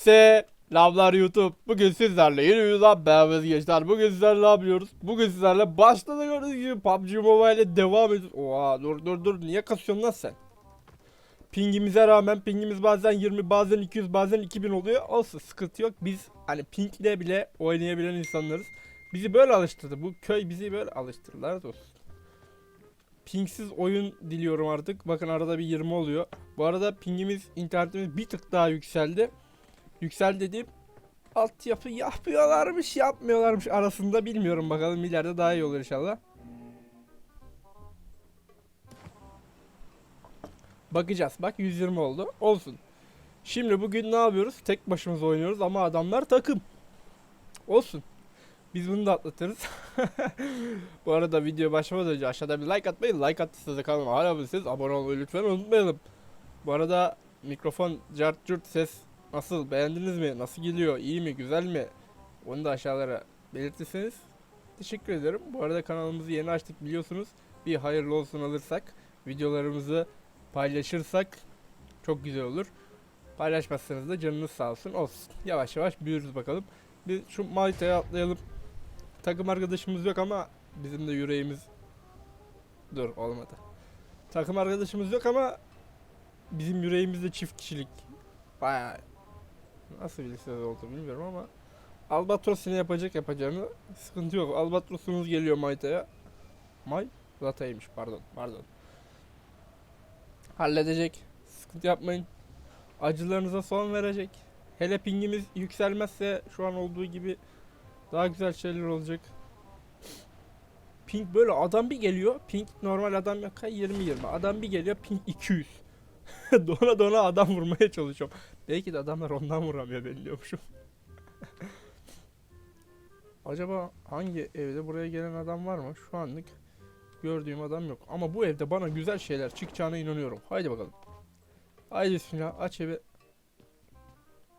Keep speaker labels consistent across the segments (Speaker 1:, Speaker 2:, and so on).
Speaker 1: Selamlar YouTube. Bugün sizlerle yeni bir videodan beraberiz gençler. Bugün sizlerle ne yapıyoruz? Bugün sizlerle başta da gördüğünüz gibi PUBG Mobile'e devam ediyoruz. Oha dur dur dur niye kasıyorsun lan sen? Pingimize rağmen pingimiz bazen 20 bazen 200 bazen 2000 oluyor. Olsun sıkıntı yok. Biz hani pingle bile oynayabilen insanlarız. Bizi böyle alıştırdı. Bu köy bizi böyle alıştırdı. Lanet olsun. Pingsiz oyun diliyorum artık. Bakın arada bir 20 oluyor. Bu arada pingimiz, internetimiz bir tık daha yükseldi. Yüksel dediğim altyapı yapıyorlarmış, yapmıyorlarmış arasında bilmiyorum bakalım ileride daha iyi olur inşallah. Bakacağız. Bak 120 oldu. Olsun. Şimdi bugün ne yapıyoruz? Tek başımıza oynuyoruz ama adamlar takım. Olsun. Biz bunu da atlatırız. Bu arada video başlamadan önce aşağıda bir like atmayı, like attıysanız da kanalıma hala abone olmayı lütfen unutmayalım. Bu arada mikrofon, cart curt ses nasıl, beğendiniz mi, nasıl geliyor, iyi mi, güzel mi? Onu da aşağılara belirtirseniz teşekkür ederim. Bu arada kanalımızı yeni açtık biliyorsunuz. Bir hayırlı olsun alırsak, videolarımızı paylaşırsak çok güzel olur. Paylaşmazsanız da canınız sağ olsun. Olsun. Yavaş yavaş büyürüz bakalım. Biz şu Malta'ya atlayalım. Takım arkadaşımız yok ama bizim de yüreğimiz Dur olmadı. Takım arkadaşımız yok ama bizim yüreğimizde çift kişilik. Bayağı nasıl bir listede oldu bilmiyorum ama Albatros ne yapacak yapacağını sıkıntı yok. Albatros'umuz geliyor Mayta'ya. May? Lata'ymış pardon pardon. Halledecek. Sıkıntı yapmayın. Acılarınıza son verecek. Hele pingimiz yükselmezse şu an olduğu gibi daha güzel şeyler olacak. Ping böyle adam bir geliyor. Ping normal adam yok 20-20. Adam bir geliyor ping 200. dona dona adam vurmaya çalışıyorum. Belki de adamlar ondan vuramıyor ben biliyormuşum. Acaba hangi evde buraya gelen adam var mı? Şu anlık gördüğüm adam yok. Ama bu evde bana güzel şeyler çıkacağına inanıyorum. Haydi bakalım. Haydi bismillah aç evi.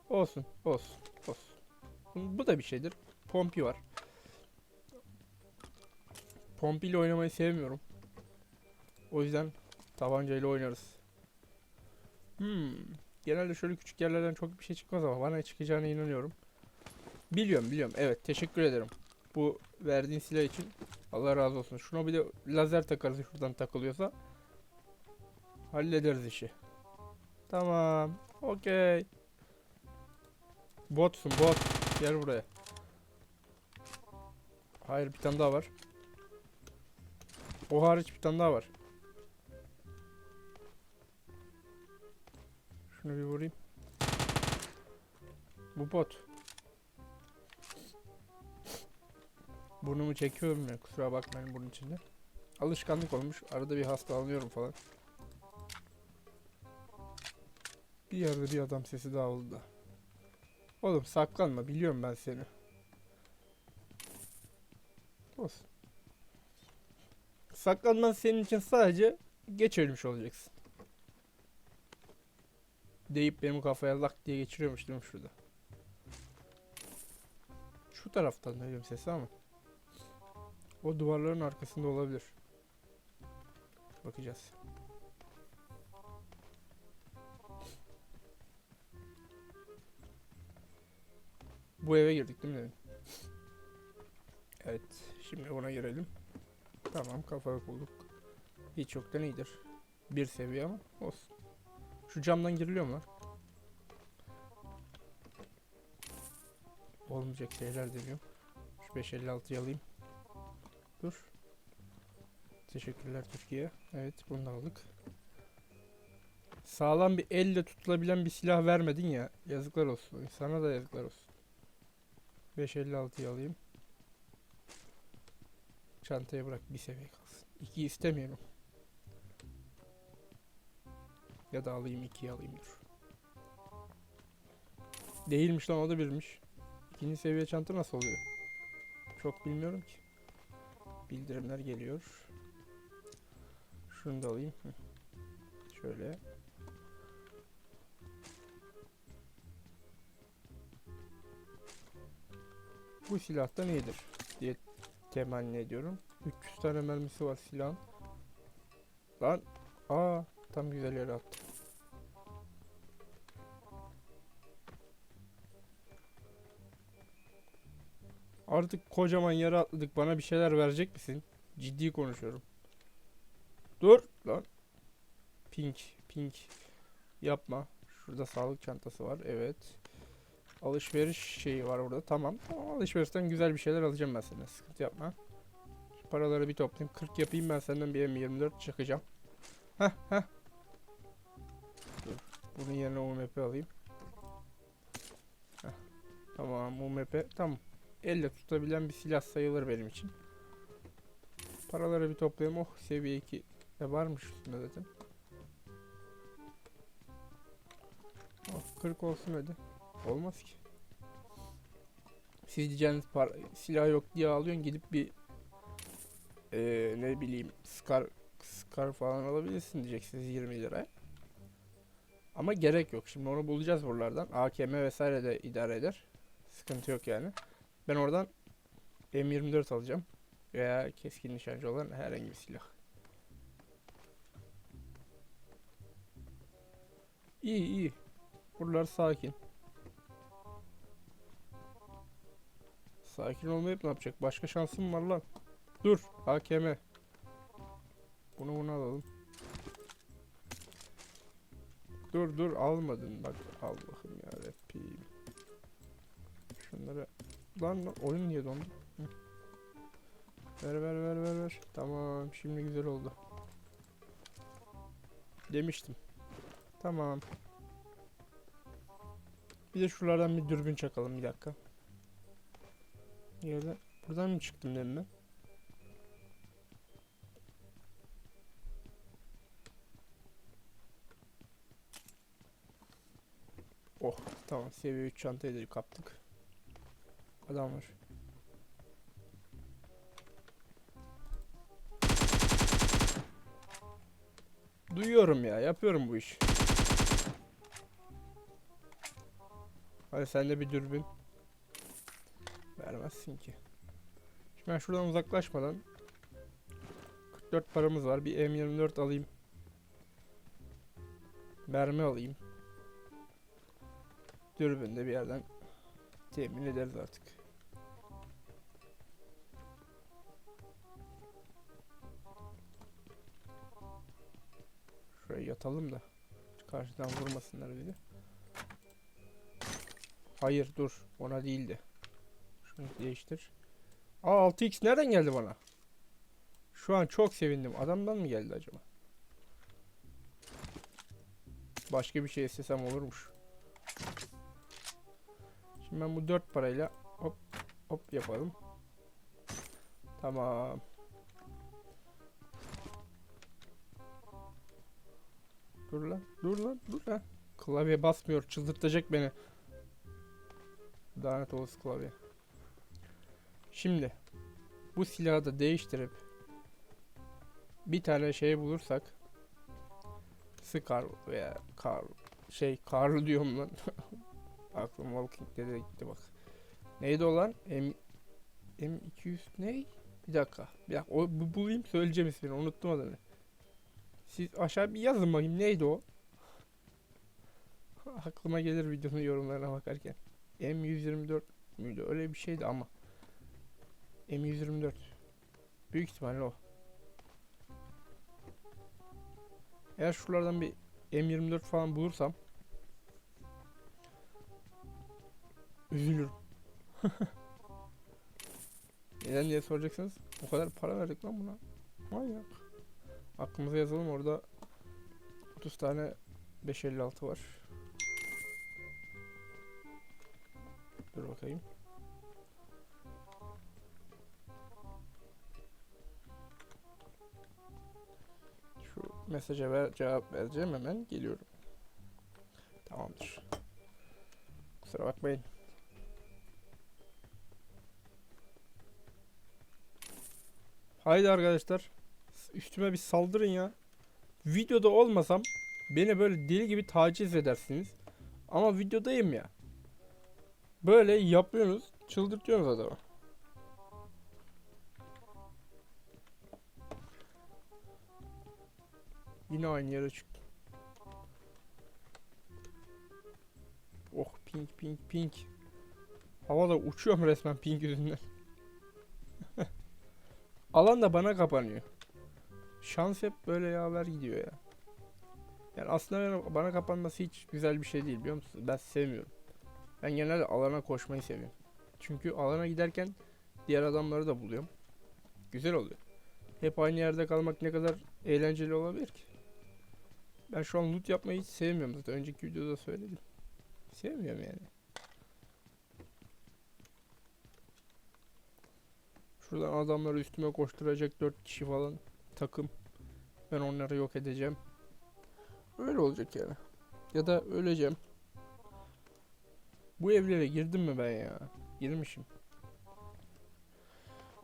Speaker 1: Olsun olsun olsun. Bu da bir şeydir. Pompi var. Pompi oynamayı sevmiyorum. O yüzden tabancayla oynarız. Hmm. Genelde şöyle küçük yerlerden çok bir şey çıkmaz ama bana çıkacağına inanıyorum. Biliyorum biliyorum. Evet teşekkür ederim. Bu verdiğin silah için Allah razı olsun. Şuna bir de lazer takarız şuradan takılıyorsa. Hallederiz işi. Tamam. Okey. Botsun bot. Gel buraya. Hayır bir tane daha var. O hariç bir tane daha var. Şunu bir vurayım. Bu bot. Burnumu çekiyorum ya kusura bakmayın bunun içinde. Alışkanlık olmuş. Arada bir hasta alıyorum falan. Bir yerde bir adam sesi daha oldu da. Oğlum saklanma biliyorum ben seni. Olsun. Saklanman senin için sadece geç ölmüş olacaksın. Deyip benim kafaya lak diye geçiriyormuş değil mi şurada? Şu taraftan duyuyorum sesi ama. O duvarların arkasında olabilir. Bakacağız. Bu eve girdik değil mi? Evet. Şimdi ona girelim. Tamam kafa bulduk. Hiç yoktan iyidir. Bir seviye ama olsun. Şu camdan giriliyor mu lan? Olmayacak şeyler deniyor. Şu 556'yı alayım. Dur. Teşekkürler Türkiye. Evet bunu da aldık. Sağlam bir elle tutulabilen bir silah vermedin ya. Yazıklar olsun. Sana da yazıklar olsun. 556'yı alayım. Çantaya bırak bir seviye kalsın. 2 istemiyorum. Ya da alayım 2'yi alayım dur. Değilmiş lan o da birmiş. İkinci seviye çanta nasıl oluyor? Çok bilmiyorum ki. Bildirimler geliyor. Şunu da alayım. Şöyle. Bu silahtan iyidir diye temenni ediyorum. 300 tane mermisi var silahın. Lan aa Tam güzel yere attım. Artık kocaman yere atladık. Bana bir şeyler verecek misin? Ciddi konuşuyorum. Dur lan. Pink. Pink. Yapma. Şurada sağlık çantası var. Evet. Alışveriş şeyi var burada. Tamam. Tamam alışverişten güzel bir şeyler alacağım ben sana. Sıkıntı yapma. Şu paraları bir toplayayım. 40 yapayım ben senden bir M24 çıkacağım. Heh heh. Bunun yerine UMP alayım. Heh. Tamam UMP. Tamam. Elle tutabilen bir silah sayılır benim için. Paraları bir toplayayım. Oh seviye 2 de varmış üstünde zaten. Oh 40 olsun hadi. Olmaz ki. Siz diyeceğiniz para, silah yok diye alıyorsun gidip bir eee, ne bileyim Scar Scar falan alabilirsin diyeceksiniz 20 liraya. Ama gerek yok. Şimdi onu bulacağız buralardan. AKM vesaire de idare eder. Sıkıntı yok yani. Ben oradan M24 alacağım. Veya keskin nişancı olan herhangi bir silah. İyi iyi. Buralar sakin. Sakin olmayıp ne yapacak? Başka şansım var lan. Dur. AKM. Bunu bunu alalım. Dur dur almadın bak Allah'ım ya Rabbim. Şunları lan lan, oyun niye dondu? Ver ver ver ver ver. Tamam şimdi güzel oldu. Demiştim. Tamam. Bir de şuralardan bir dürbün çakalım bir dakika. Yerde buradan mı çıktım demin ben? Oh tamam seviye 3 çantayı da kaptık. Adam var. Duyuyorum ya yapıyorum bu iş. Hadi sen de bir dürbün. Vermezsin ki. Şimdi ben şuradan uzaklaşmadan 44 paramız var. Bir M24 alayım. Mermi alayım. Dürbün de bir yerden temin ederiz artık. Şuraya yatalım da karşıdan vurmasınlar bizi. Hayır dur ona değildi. Şunu değiştir. Aa 6x nereden geldi bana? Şu an çok sevindim. Adamdan mı geldi acaba? Başka bir şey istesem olurmuş. Şimdi ben bu 4 parayla hop hop yapalım. Tamam. Dur lan, dur lan, dur lan. Klavye basmıyor, çıldırtacak beni. Lanet olası klavye. Şimdi bu silahı da değiştirip bir tane şey bulursak Scar veya Kar şey Karl diyorum lan. Aklım Walking Dead'e gitti bak. Neydi o lan? M M200 ne? Bir dakika. Bir dakika. O, bu, bulayım söyleyeceğim ismini. Unuttum adını. Siz aşağı bir yazın bakayım. Neydi o? Aklıma gelir videonun yorumlarına bakarken. M124 müydü? Öyle bir şeydi ama. M124. Büyük ihtimalle o. Eğer şuralardan bir M24 falan bulursam üzülürüm. Neden diye soracaksınız. O kadar para verdik lan buna. Manyak. Aklımıza yazalım orada 30 tane 556 var. Dur bakayım. Şu mesaja ver, cevap vereceğim hemen geliyorum. Tamamdır. Kusura bakmayın. Haydi arkadaşlar. Üstüme bir saldırın ya. Videoda olmasam beni böyle deli gibi taciz edersiniz. Ama videodayım ya. Böyle yapıyorsunuz, çıldırtıyorsunuz adamı. Yine aynı yere çıktım. Oh pink pink pink. Havada uçuyorum resmen pink yüzünden. Alan da bana kapanıyor. Şans hep böyle yaver gidiyor ya. Yani aslında bana kapanması hiç güzel bir şey değil biliyor musunuz? Ben sevmiyorum. Ben genelde alana koşmayı seviyorum. Çünkü alana giderken diğer adamları da buluyorum. Güzel oluyor. Hep aynı yerde kalmak ne kadar eğlenceli olabilir ki? Ben şu an loot yapmayı hiç sevmiyorum zaten. Önceki videoda söyledim. Sevmiyorum yani. Şuradan adamları üstüme koşturacak 4 kişi falan takım. Ben onları yok edeceğim. Öyle olacak yani. Ya da öleceğim. Bu evlere girdim mi ben ya? Girmişim.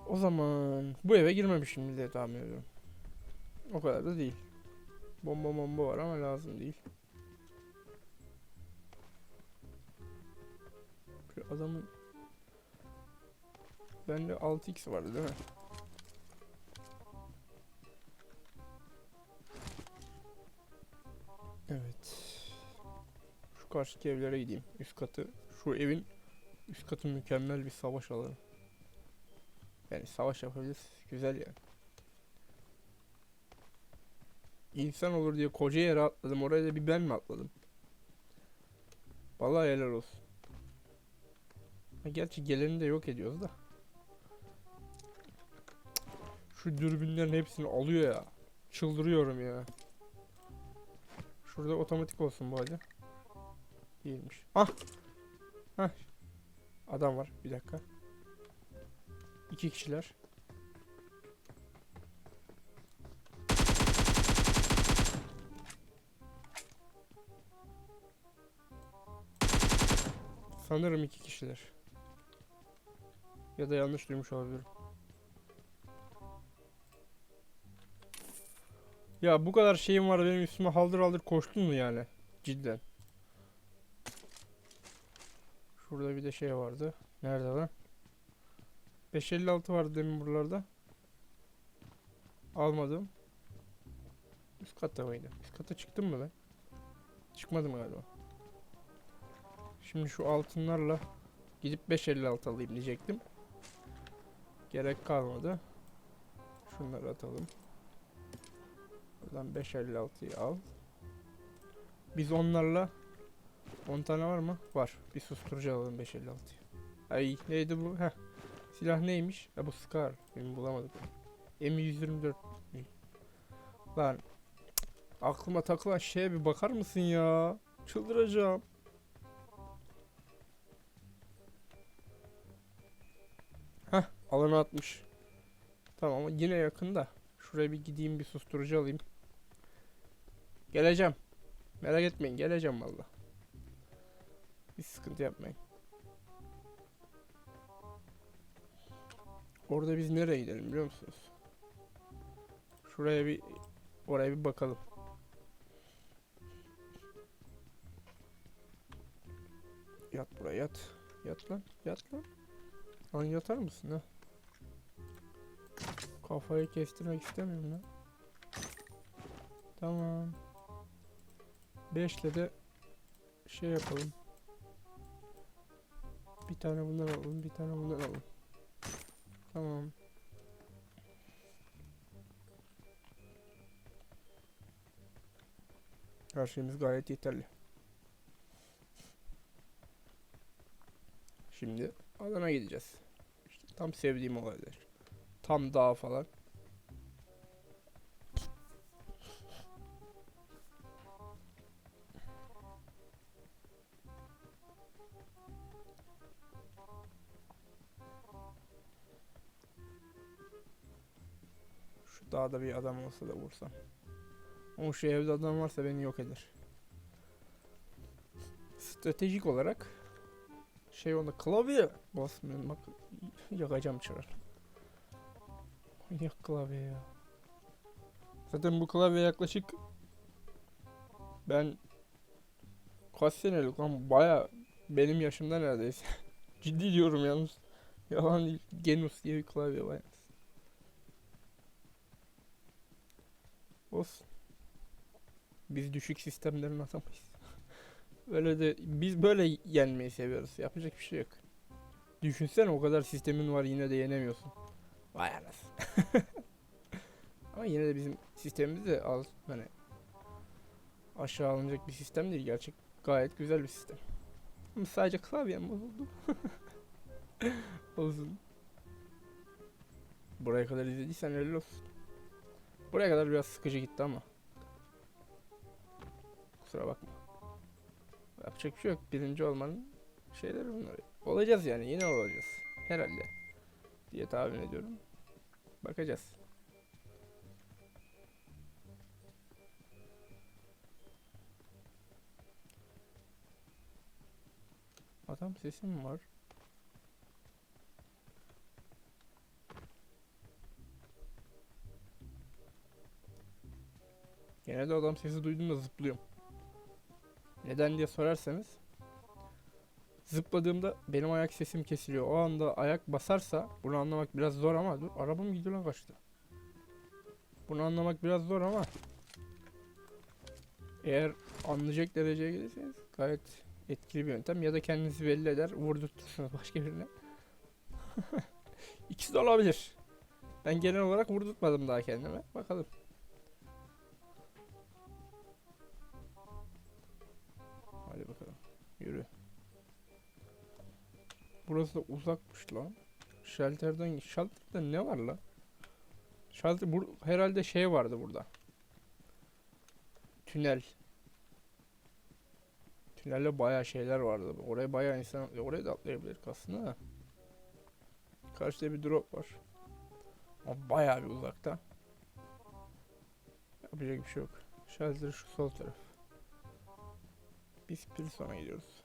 Speaker 1: O zaman bu eve girmemişim diye tahmin ediyorum. O kadar da değil. Bomba bomba var ama lazım değil. Şu adamın Bende 6x vardı değil mi? Evet. Şu karşıki evlere gideyim. Üst katı. Şu evin üst katı mükemmel bir savaş alanı. Yani savaş yapabiliriz. Güzel yani. İnsan olur diye koca yere atladım. Oraya da bir ben mi atladım? Vallahi helal olsun. Gerçi geleni de yok ediyoruz da. Şu dürbünlerin hepsini alıyor ya. Çıldırıyorum ya. Şurada otomatik olsun halde. Değilmiş. Ah! Hah. Adam var. Bir dakika. İki kişiler. Sanırım iki kişiler. Ya da yanlış duymuş olabilirim. Ya bu kadar şeyim var benim üstüme haldır haldır koştun mu yani? Cidden. Şurada bir de şey vardı. Nerede lan? 556 vardı demin buralarda. Almadım. Üst katta mıydı? Üst kata çıktım mı ben? Çıkmadım galiba. Şimdi şu altınlarla gidip 556 alayım diyecektim. Gerek kalmadı. Şunları atalım. Buradan 556'yı al. Biz onlarla 10 tane var mı? Var. Bir susturucu alalım 556'yı. Ay neydi bu? Heh. Silah neymiş? Ha bu Scar. Benim bulamadım. M124. Lan aklıma takılan şeye bir bakar mısın ya? Çıldıracağım. Heh alanı atmış. Tamam ama yine yakında. Şuraya bir gideyim bir susturucu alayım. Geleceğim. Merak etmeyin geleceğim valla. Hiç sıkıntı yapmayın. Orada biz nereye gidelim biliyor musunuz? Şuraya bir oraya bir bakalım. Yat buraya yat. Yat lan. Yat lan. Lan yatar mısın ha? Kafayı kestirmek istemiyorum lan. Tamam. 5'le de şey yapalım. Bir tane bundan alalım, bir tane bundan alalım. Tamam. Her şeyimiz gayet yeterli. Şimdi alana gideceğiz. İşte tam sevdiğim olaylar. Tam dağ falan. Şu dağda bir adam olsa da vursam. Ama şu evde adam varsa beni yok eder. Stratejik olarak şey onda klavye basmıyorum bak yakacağım çırar. Yak klavye ya. Zaten bu klavye yaklaşık ben kaç senelik lan baya benim yaşımda neredeyse. Ciddi diyorum yalnız. Yalan değil. Genus diye bir klavye var. Olsun. Biz düşük sistemlerin atamayız. Öyle de biz böyle yenmeyi seviyoruz. Yapacak bir şey yok. Düşünsene o kadar sistemin var yine de yenemiyorsun. Vay anasını. Ama yine de bizim sistemimiz de az hani aşağı alınacak bir sistem değil. Gerçek gayet güzel bir sistem. Ama sadece klavyem bozuldu. Olsun. Buraya kadar izlediysen helal olsun. Buraya kadar biraz sıkıcı gitti ama. Kusura bakma. Yapacak bir şey yok. Birinci olmanın şeyleri bunlar. Olacağız yani yine olacağız. Herhalde. Diye tahmin ediyorum. Bakacağız. Adam sesi mi var? Genelde adam sesi duyduğumda zıplıyorum. Neden diye sorarsanız zıpladığımda benim ayak sesim kesiliyor. O anda ayak basarsa bunu anlamak biraz zor ama dur arabam gidiyor lan kaçtı. Bunu anlamak biraz zor ama eğer anlayacak dereceye gelirseniz gayet etkili bir yöntem ya da kendinizi belli eder vurdurtursunuz başka birine. İkisi de olabilir. Ben genel olarak vurdurtmadım daha kendime. Bakalım. Yürü. Burası da uzakmış lan. Shelter'dan Shelter'da ne var lan? Shelter bur herhalde şey vardı burada. Tünel. Tünelde bayağı şeyler vardı. Oraya bayağı insan. Oraya da atlayabilir aslında da. Karşıda bir drop var. Ama bayağı bir uzakta. Yapacak bir şey yok. Shelter şu sol taraf. Biz Pilson'a gidiyoruz.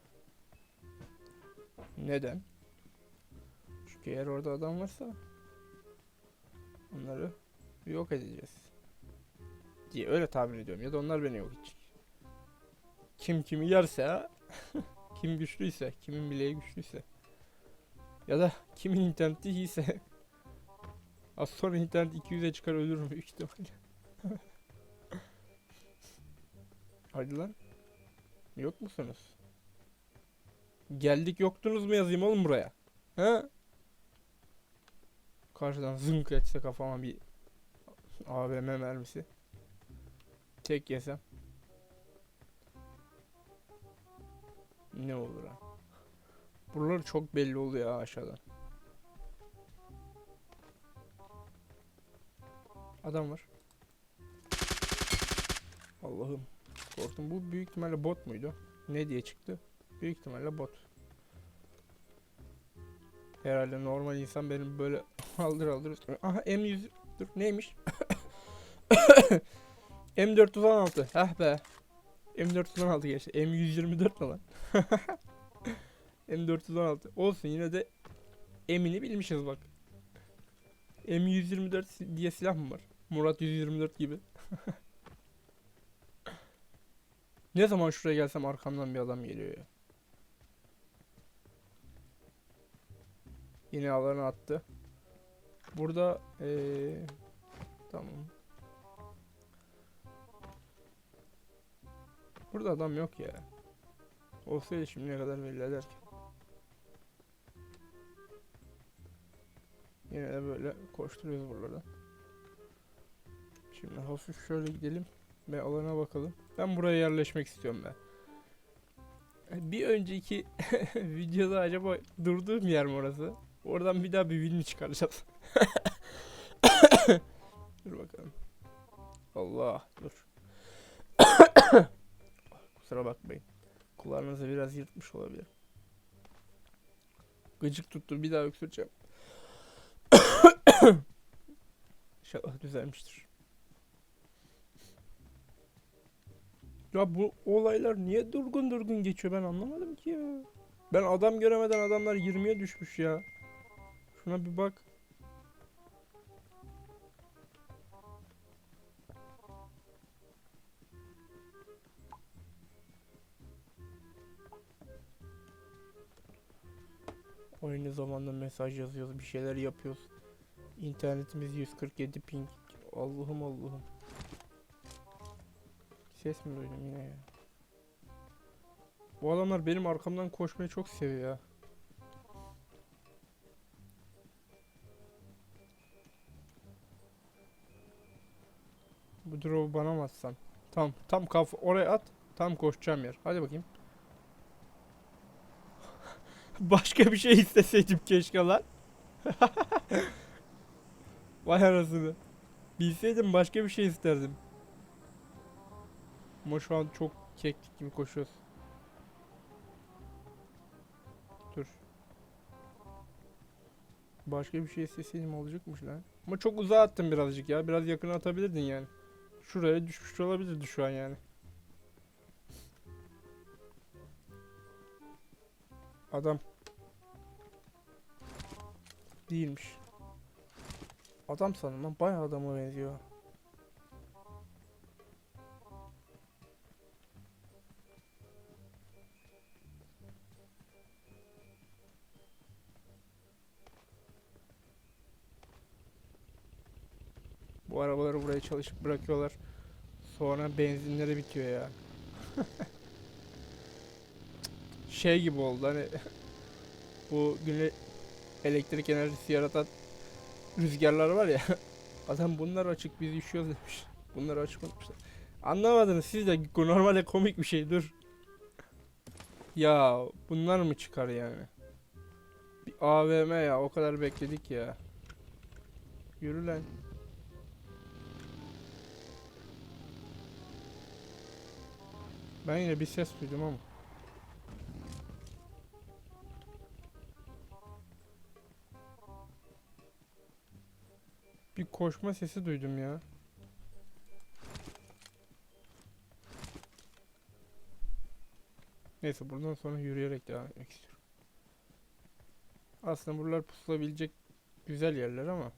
Speaker 1: Neden? Çünkü eğer orada adam varsa onları yok edeceğiz. Diye öyle tahmin ediyorum. Ya da onlar beni yok edecek. Kim kimi yerse kim güçlüyse, kimin bileği güçlüyse ya da kimin interneti iyiyse az sonra internet 200'e çıkar ölürüm büyük ihtimalle. Hadi lan. Yok musunuz? Geldik yoktunuz mu yazayım oğlum buraya? He? Karşıdan zınk etse kafama bir AVM mermisi. Tek yesem. Ne olur ha? Buralar çok belli oluyor aşağıdan. Adam var. Allah'ım. Korktum. Bu büyük ihtimalle bot muydu? Ne diye çıktı? Büyük ihtimalle bot. Herhalde normal insan benim böyle aldır aldır. Aha M100 dur neymiş? M416. Heh be. M416 geçti. M124 ne lan? M416. Olsun yine de M'ini bilmişiz bak. M124 diye silah mı var? Murat 124 gibi. ne zaman şuraya gelsem arkamdan bir adam geliyor ya. Yine alana attı. Burada ee, tamam. Burada adam yok ya. Olsaydı şimdiye kadar belli ederken. Yine de böyle koşturuyoruz buralardan. Şimdi hafif şöyle gidelim ve alana bakalım. Ben buraya yerleşmek istiyorum ben. Bir önceki videoda acaba durduğum yer mi orası? Oradan bir daha bir win mi çıkaracağız? dur bakalım. Allah dur. Kusura bakmayın. Kulağınızı biraz yırtmış olabilir. Gıcık tuttu bir daha öksüreceğim. İnşallah düzelmiştir. Ya bu olaylar niye durgun durgun geçiyor ben anlamadım ki ya. Ben adam göremeden adamlar 20'ye düşmüş ya. Şuna bir bak. Aynı zamanda mesaj yazıyoruz, bir şeyler yapıyoruz. İnternetimiz 147 ping. Allah'ım Allah'ım. Ses mi duydum yine ya? Bu adamlar benim arkamdan koşmayı çok seviyor ya. Bu drop'u bana mı atsan? Tam tam kaf oraya at. Tam koşacağım yer. Hadi bakayım. Başka bir şey isteseydim keşke lan. Vay anasını. Bilseydim başka bir şey isterdim. Ama şu an çok keklik gibi koşuyoruz. Dur. Başka bir şey isteseydim olacakmış lan. Ama çok uzağa attın birazcık ya. Biraz yakına atabilirdin yani. Şuraya düşmüş olabilirdi şu an yani. Adam. Değilmiş. Adam sanırım lan. Bayağı adama benziyor. Bu arabaları buraya çalışıp bırakıyorlar. Sonra benzinleri bitiyor ya. şey gibi oldu hani bu güne elektrik enerjisi yaratan rüzgarlar var ya. Adam bunlar açık biz üşüyoruz demiş. Bunları açık unutmuşlar. Anlamadınız siz de normalde komik bir şey dur. Ya bunlar mı çıkar yani? Bir AVM ya o kadar bekledik ya. Yürü lan. Ben yine bir ses duydum ama. Bir koşma sesi duydum ya. Neyse buradan sonra yürüyerek devam etmek istiyorum. Aslında buralar pusulabilecek güzel yerler ama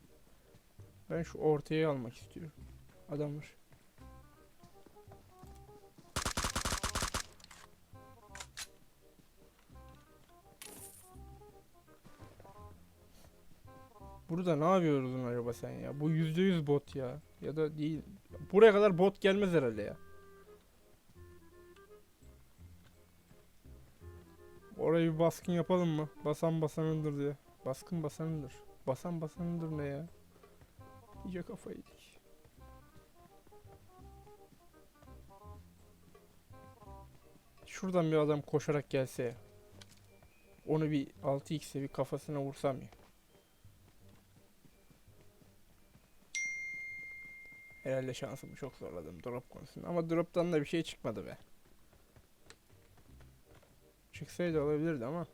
Speaker 1: ben şu ortayı almak istiyorum. Adamlar. Burada ne yapıyorsun acaba sen ya? Bu yüzde yüz bot ya. Ya da değil. Buraya kadar bot gelmez herhalde ya. Oraya bir baskın yapalım mı? Basan basanındır diye. Baskın basanındır. Basan basanındır ne ya? İyice kafayı yedik. Şuradan bir adam koşarak gelse. Onu bir 6x'e bir kafasına vursam ya. Herhalde şansımı çok zorladım drop konusunda. Ama drop'tan da bir şey çıkmadı be. Çıksaydı olabilirdi ama.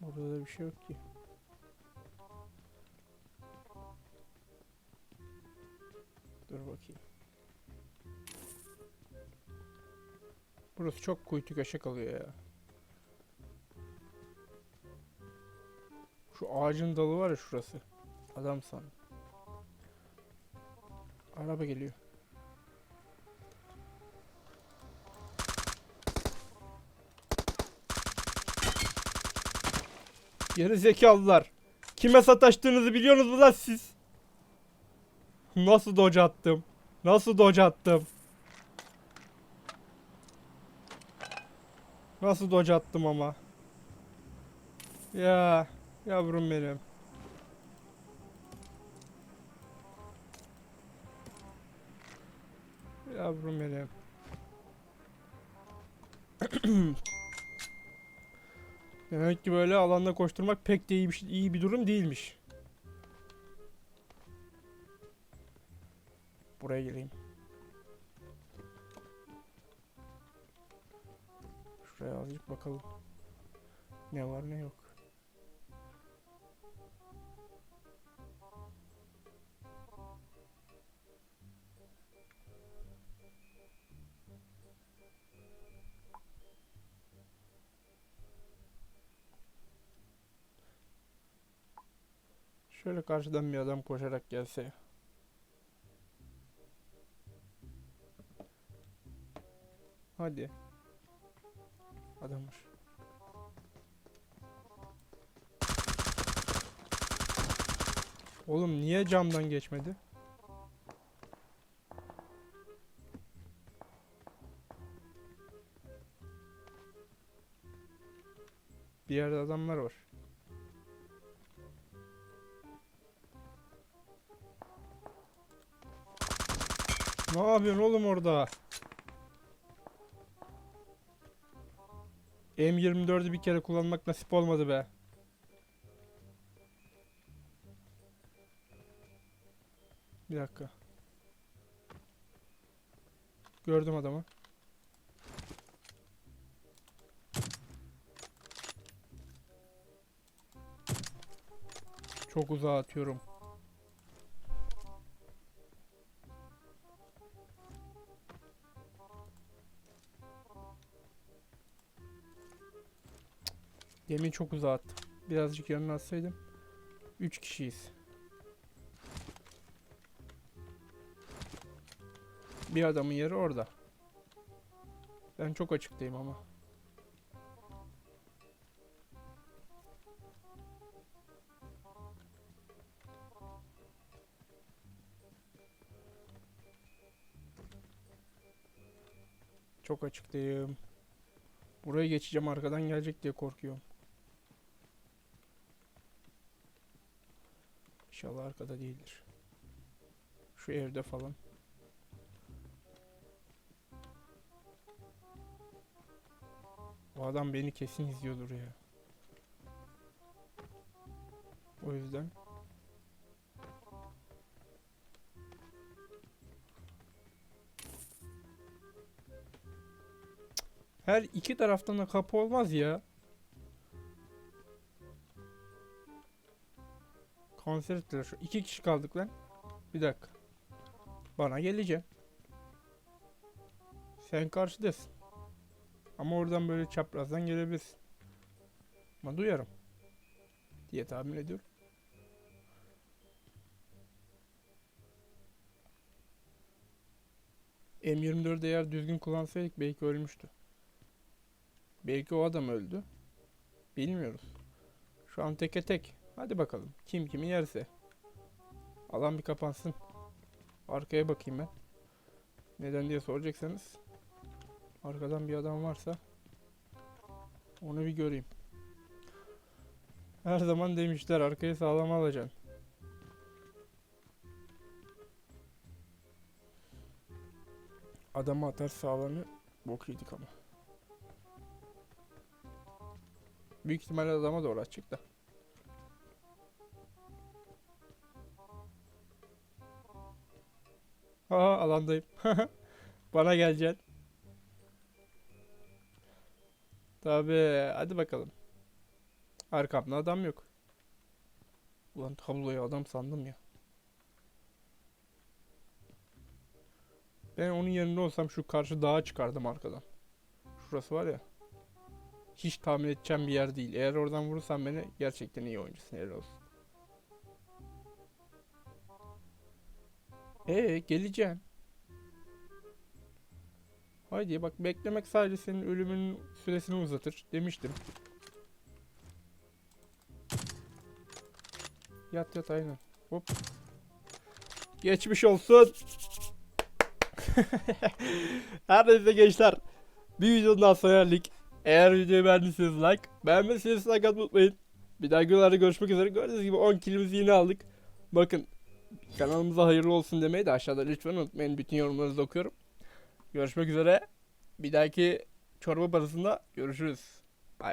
Speaker 1: Burada da bir şey yok ki. Dur bakayım. Burası çok kuytu köşe kalıyor ya. Şu ağacın dalı var ya şurası. Adam san. Araba geliyor. Geri zekalılar. Kime sataştığınızı biliyorsunuz mu lan siz? Nasıl dodge attım? Nasıl dodge attım? Nasıl dodge attım ama? Ya yavrum benim. Yavrum benim. Demek ki böyle alanda koşturmak pek de iyi bir, şey- iyi bir durum değilmiş. Buraya geleyim. Şuraya azıcık bakalım. Ne var ne yok. Şöyle karşıdan bir adam koşarak gelse. Hadi. Adam var. Oğlum niye camdan geçmedi? Bir yerde adamlar var. Ne yapıyorsun oğlum orada? M24'ü bir kere kullanmak nasip olmadı be. Bir dakika. Gördüm adamı. Çok uzağa atıyorum. Demin çok uzağa attım. Birazcık yanına atsaydım. 3 kişiyiz. Bir adamın yeri orada. Ben çok açıktayım ama. Çok açıktayım. Buraya geçeceğim arkadan gelecek diye korkuyorum. İnşallah arkada değildir. Şu evde falan. O adam beni kesin izliyordur ya. O yüzden her iki taraftan da kapı olmaz ya. Konser ettiler. Şu iki kişi kaldık lan. Bir dakika. Bana geleceğim. Sen karşıdasın. Ama oradan böyle çaprazdan gelebilirsin. Ama duyarım. Diye tahmin ediyorum. M24'ü eğer düzgün kullansaydık belki ölmüştü. Belki o adam öldü. Bilmiyoruz. Şu an teke tek. Hadi bakalım. Kim kimi yerse. Alan bir kapansın. Arkaya bakayım ben. Neden diye soracaksanız. Arkadan bir adam varsa onu bir göreyim. Her zaman demişler arkayı sağlam alacaksın. Adamı atar sağlamı bok yedik ama. Büyük ihtimalle adama doğru açık da. Ha alandayım. Bana geleceksin. Tabii hadi bakalım. Arkamda adam yok. Ulan tabloyu adam sandım ya. Ben onun yerinde olsam şu karşı dağa çıkardım arkadan. Şurası var ya. Hiç tahmin edeceğim bir yer değil. Eğer oradan vurursan beni gerçekten iyi oyuncusun. Helal olsun. Ee geleceğim. Haydi bak beklemek sadece senin ölümünün süresini uzatır demiştim. Yat yat aynen. Hop. Geçmiş olsun. Her neyse gençler. Bir videonun daha sonra geldik. Eğer videoyu beğendiyseniz like, beğenmediyseniz like atmayı unutmayın. Bir daha videolarda görüşmek üzere. Gördüğünüz gibi 10 kilimizi yine aldık. Bakın kanalımıza hayırlı olsun demeyi de aşağıda lütfen unutmayın. Bütün yorumlarınızı okuyorum. Görüşmek üzere. Bir dahaki çorba parasında görüşürüz.